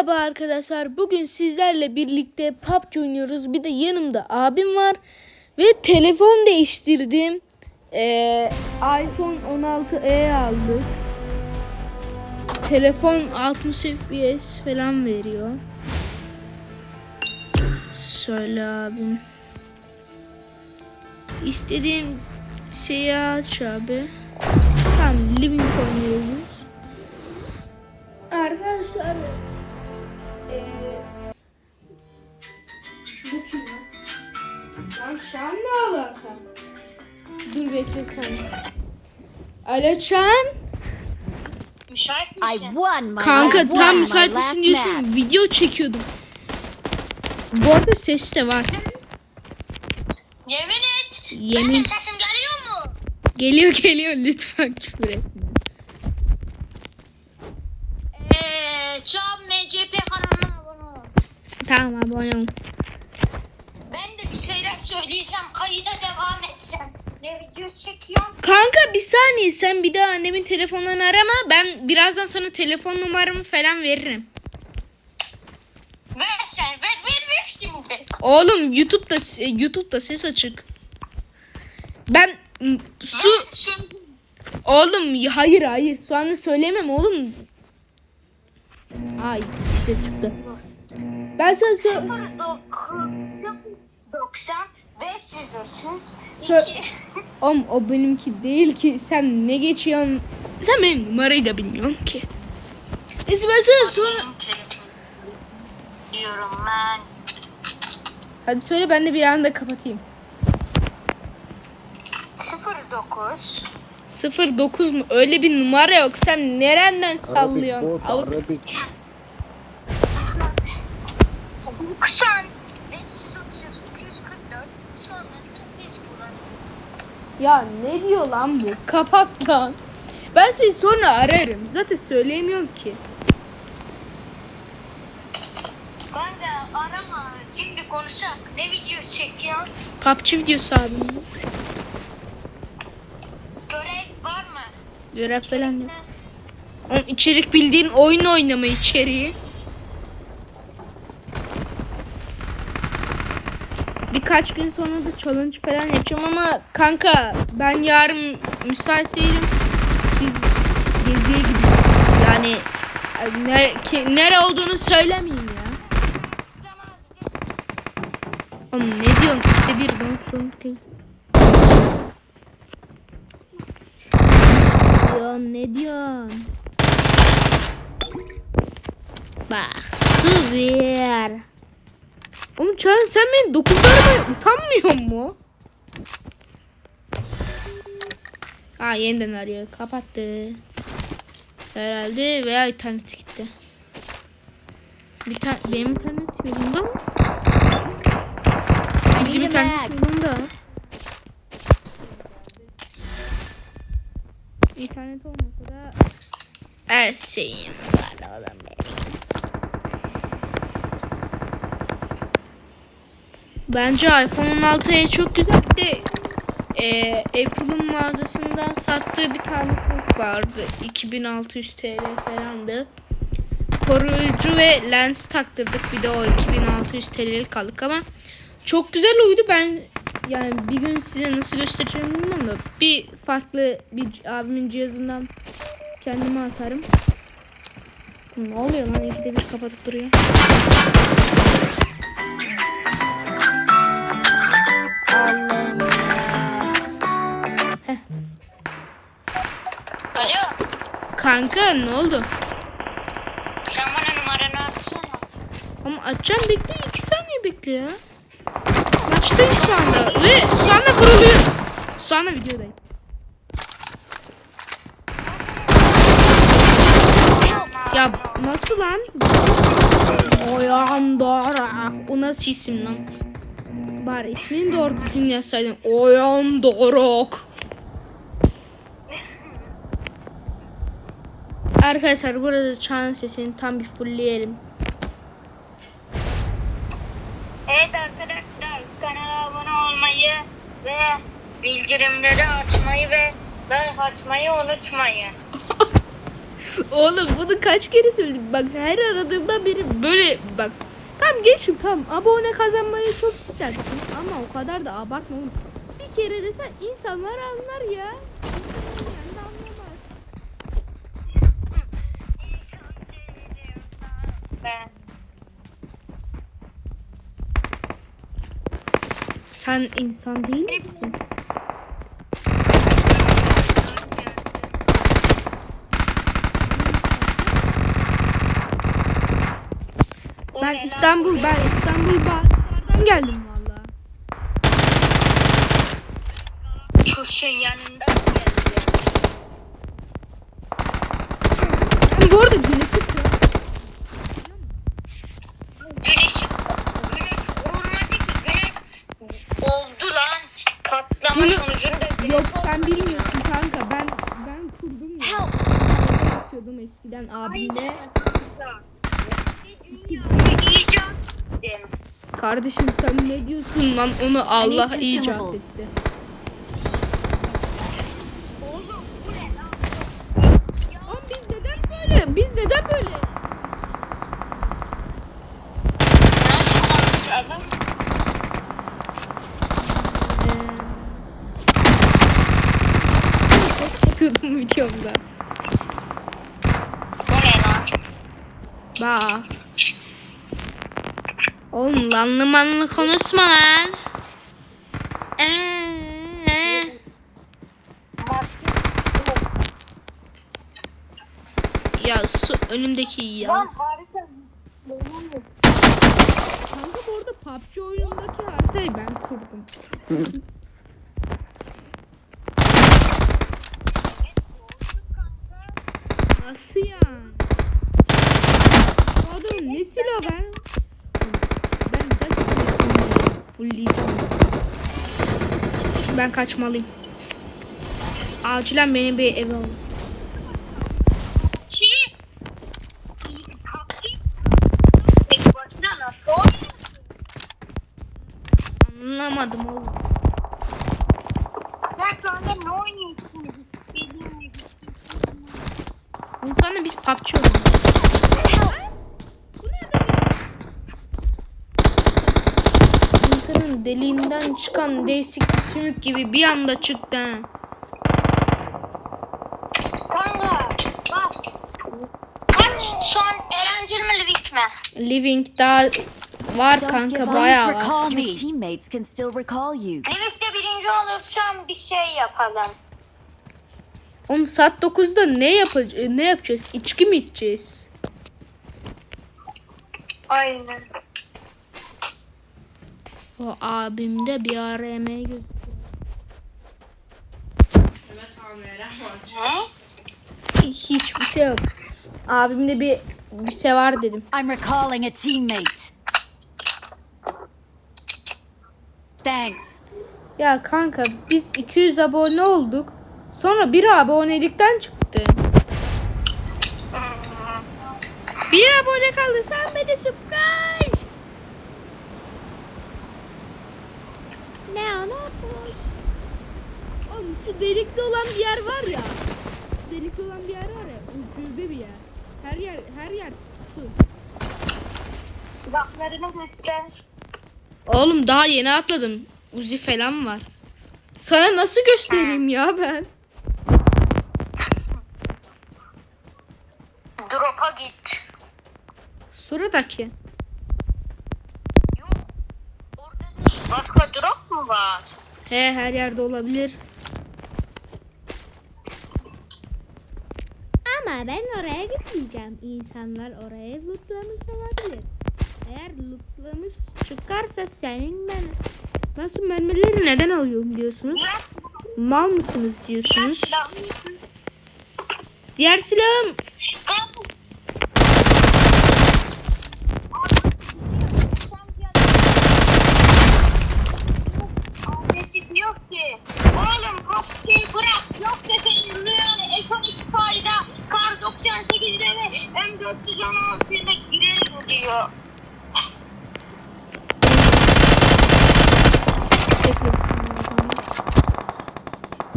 Merhaba arkadaşlar. Bugün sizlerle birlikte PUBG oynuyoruz. Bir de yanımda abim var. Ve telefon değiştirdim. Ee, iPhone 16e aldık. Telefon 60 FPS falan veriyor. Söyle abim. İstediğim şeyi aç abi. Tamam living oynuyoruz. Arkadaşlar Sen. Alo Çağan. Müsait I misin? won my Kanka last tam müsait misin diyorsun. Video çekiyordum. Bu arada ses de var. Yemin et. Yemin. Benim sesim geliyor mu? Geliyor geliyor lütfen küfür etme. Eee Çağ MCP kanalına abone ol. Tamam abone ol. Ben de bir şeyler söyleyeceğim. Kayıda devam edeceğim. Video çekiyorum? Kanka bir saniye sen bir daha annemin telefonunu arama. Ben birazdan sana telefon numaramı falan veririm. Ver sen. Ver ver ver şimdi. Oğlum YouTube'da YouTube'da ses açık. Ben su oğlum hayır hayır şu anda söylemem oğlum. Ay işte çıktı. Ben sana sö- 90 530 Sö- 2 Oğlum o benimki değil ki. Sen ne geçiyorsun? Sen benim numarayı da bilmiyorsun ki. Neyse sana sonra... diyorum ben. Hadi söyle ben de bir anda kapatayım. 09 09 mu? Öyle bir numara yok. Sen nereden Arabic sallıyorsun? bot, Avuk- Arabic. 90 Ya ne diyor lan bu? Kapat lan. Ben seni sonra ararım. Zaten söyleyemiyorum ki. Kanka arama şimdi konuşak. Ne video çekiyor? PUBG videosu abi. Görev var mı? Görev falan yok. Oğlum içerik bildiğin oyun oynama içeriği. Birkaç gün sonra da challenge falan yapacağım ama kanka ben yarın müsait değilim. Biz geziye gidiyoruz. Yani ne, ki- nere olduğunu söylemeyeyim ya. Oğlum ne diyorsun? İşte bir don't don't. Ya ne diyorsun? Bak su. Oğlum Çağrı sen beni dokuzlarıma utanmıyor mu? Aa yeniden arıyor. Kapattı. Herhalde veya internet gitti. Bir tane benim internet yolunda mı? Bizim internet yolunda. İnternet olmasa da her şeyim var oğlum benim. Bence iPhone 16'ya çok güzel de e, Apple'ın mağazasından sattığı bir tane kılık vardı. 2600 TL falandı. Koruyucu ve lens taktırdık. Bir de o 2600 TL'lik aldık ama çok güzel uydu. Ben yani bir gün size nasıl göstereceğim bilmiyorum da bir farklı bir abimin cihazından kendime atarım. Ne oluyor lan? İkide bir kapatıp duruyor. Kanka ne oldu? Sen bana numaranı atsana. Ama açacağım bekle. iki saniye bekle ya. Maçtayım şu anda. Ve şu anda vuruluyor. Şu anda videodayım. Ya nasıl lan? Oyandara. O nasıl isim lan? Bari ismini doğru düzgün yazsaydın. Oyandarak. Arkadaşlar burada çağın sesini tam bir fullleyelim. Evet arkadaşlar kanala abone olmayı ve bildirimleri açmayı ve like atmayı unutmayın. Oğlum bunu kaç kere söyledim. Bak her aradığımda biri böyle bak. Tamam geçim tamam. Abone kazanmayı çok istersin. Ama o kadar da abartma oğlum. Bir kere desen insanlar anlar ya. Sen insan değil misin? Ben İstanbul, ben İstanbul Bağcılar'dan geldim valla. Kuşun yanında geldi. Ben bu arada güneşi kırar. Güneş, güneş olmadı ki güneş oldu lan. Patlama Bunu- sonucunda güneş Yok sen bilmiyorsun kanka ben ben kurdum ya. Yapıyordum eskiden abimle. Kardeşim sen ne diyorsun lan onu Allah icat etti. Oğlum biz neden böyle? Biz neden böyle? Konuşalım? Çok yapıyordum videomda. Bu ne lan? Bak. Oğlum lanlı manlı konuşma lan. Ee, ya su önümdeki ya. Lan harika. Kanka bu arada PUBG oyunundaki haritayı ben kurdum. Nasıl ya? Ne silah ben? Ben fullleyeceğim. Ben kaçmalıyım. Acilen benim bir eve alın. Anlamadım oğlum. Şu anda ne oynuyorsun? Dediğim gibi. Sonra biz PUBG oynuyoruz. İnsanın deliğinden çıkan değişik bir sümük gibi bir anda çıktı. ha. Kanka bak. Kaç şu an Erencil mi Livik mi? Living daha var Don't kanka bayağı var. Teammates can still recall you. Livik'te birinci olursam bir şey yapalım. Oğlum saat 9'da ne yapacağız? Ne yapacağız? İçki mi içeceğiz? Aynen. O abimde bir ARM gözüküyor. Ne? Hiçbir şey yok. Abimde bir bir şey var dedim. I'm recalling a teammate. Thanks. Ya kanka biz 200 abone olduk. Sonra bir abonelikten çıktı. Bir abone kaldı. Sen beni surprise. Ne anlatmış? Oğlum şu delikli olan bir yer var ya. Şu delikli olan bir yer var ya. Ucube bir yer. Her yer her yer su. Silahlarını göster. Oğlum daha yeni atladım. Uzi falan var. Sana nasıl göstereyim ya ben? Drop'a git. Suradaki. Yok. Orada değil. Başka drop mu var? He her yerde olabilir. Ben oraya gitmeyeceğim. İnsanlar oraya lootlamış olabilir. Eğer lootlamış çıkarsa senin ben nasıl mermileri neden alıyorum diyorsunuz? Mal mısınız diyorsunuz? Diğer silahım diyor ki oğlum kapçayı bırak yoksa senin 416 ile girelim.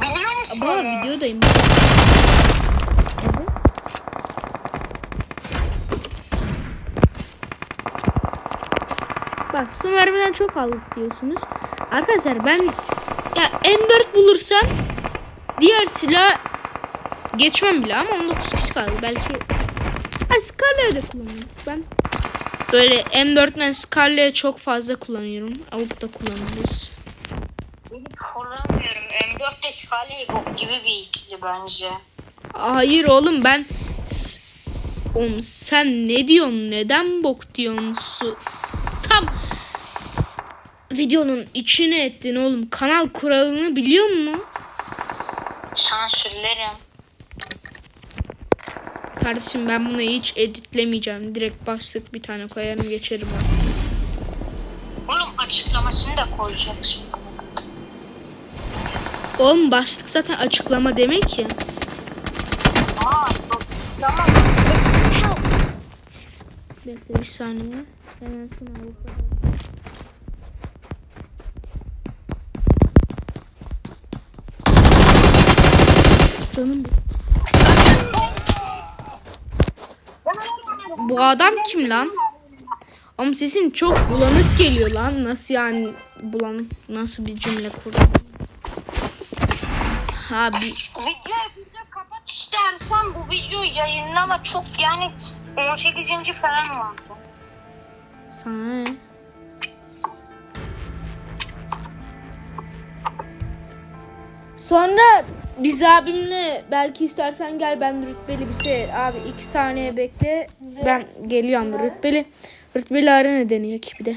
Biliyor musun? Aba videodayım. Bak su vermeden çok aldık diyorsunuz. Arkadaşlar ben ya M4 bulursam diğer silah geçmem bile ama 19 kişi kaldı. Belki de kullanırız. Ben böyle M4'den Scarlet'i çok fazla kullanıyorum. Avup da kullanırız. Kullanmıyorum. M4 de bok gibi bir ikili bence. Hayır oğlum ben Oğlum sen ne diyorsun? Neden bok diyorsun? Su? Tam videonun içine ettin oğlum. Kanal kuralını biliyor musun? Sansürlerim. Kardeşim ben bunu hiç editlemeyeceğim. Direkt bastık bir tane koyarım geçerim. Oğlum açıklamasını da koyacaksın. Oğlum bastık zaten açıklama demek. Aa, tamam. Bekle bir saniye. Hemen sana bu kadar. Canım Bu adam kim lan? Ama sesin çok bulanık geliyor lan. Nasıl yani bulanık nasıl bir cümle kurdun? Ha bir Video, video kapat istersen bu videoyu yayınlama çok yani 18. falan vardı. sana ne? Sonra biz abimle belki istersen gel ben rütbeli bir şey abi iki saniye bekle ben geliyorum rütbeli rütbeli arena deniyor ki bir de.